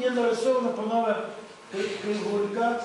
є нарисовано панове кривулька.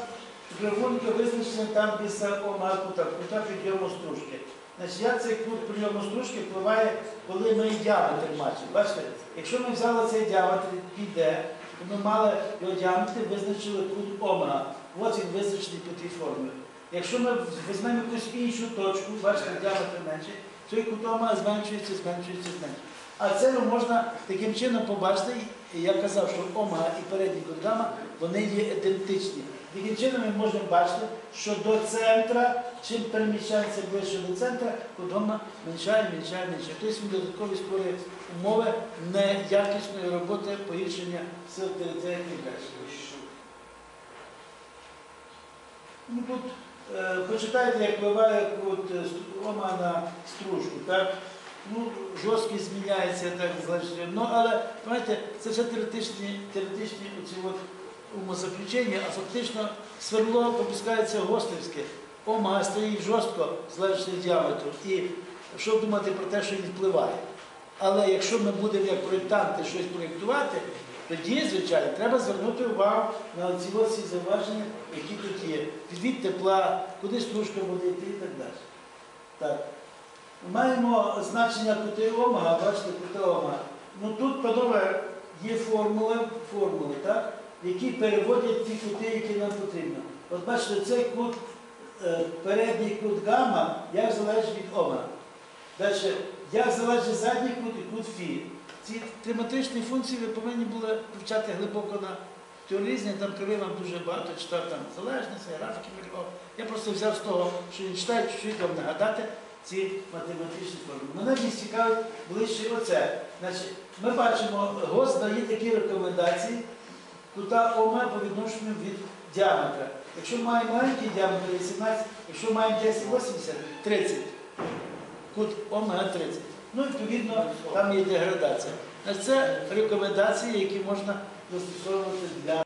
Кривулька визначена там після омага кута, кута підйому стружки. Значить, як цей кут прийому стружки впливає, коли ми діаметр бачимо. Бачите, якщо ми взяли цей діаметр під D, то ми мали його діаметр, визначили кут омега. Ось він визначений по тій формулі. Якщо ми візьмемо якусь іншу точку, бачите, діаметр менший, то і кут омега зменшується, зменшується, зменшується. А це можна таким чином побачити, і я казав, що омега і передній кут вони є ідентичні. Таким чином ми можемо бачити, що до центра, чим переміщається ближче до центра, кут гамма меншає, меншає, меншає. Тобто він додаткові створює умови неякісної роботи погіршення сил територіальної греші. Ну, тут е, почитайте, як впливає от, е, ома на стружку. Так? Ну, жорсткість зміняється, так значить. Ну, але знаєте, це все теоретичні, теоретичні оці от умозаключення, а фактично сверло випускається гострівське. Омага стоїть жорстко, залежно від діаметру. І що думати про те, що він впливає. Але якщо ми будемо як проєктанти щось проєктувати, тоді, звичайно, треба звернути увагу на ці ось ці зауваження, які тут є. Підвід тепла, куди стружка буде йти і так далі. Так. Маємо значення кути омега, бачите, кути омега. Ну тут, панове, є формули, формули, так, які переводять ті кути, які нам потрібно. От бачите, цей кут, е, передній кут гамма, як залежить від омега. Далі, як залежить задній кут і кут фі. Ці триметричні функції ви повинні були вивчати глибоко на теорізні, там криви вам дуже багато читав там залежність, графіки малював. Я просто взяв з того, що він читає, чуть-чуть вам нагадати ці математичні формули. Мене більш цікавить ближче оце. Значить, ми бачимо, ГОС дає такі рекомендації кута ОМ по відношенню від діаметра. Якщо маємо маленький діаметр 18, якщо маємо 10,80, 30. Кут омега 30. Ну, відповідно, там є деградація. Значить, Це рекомендації, які можна застосовувати для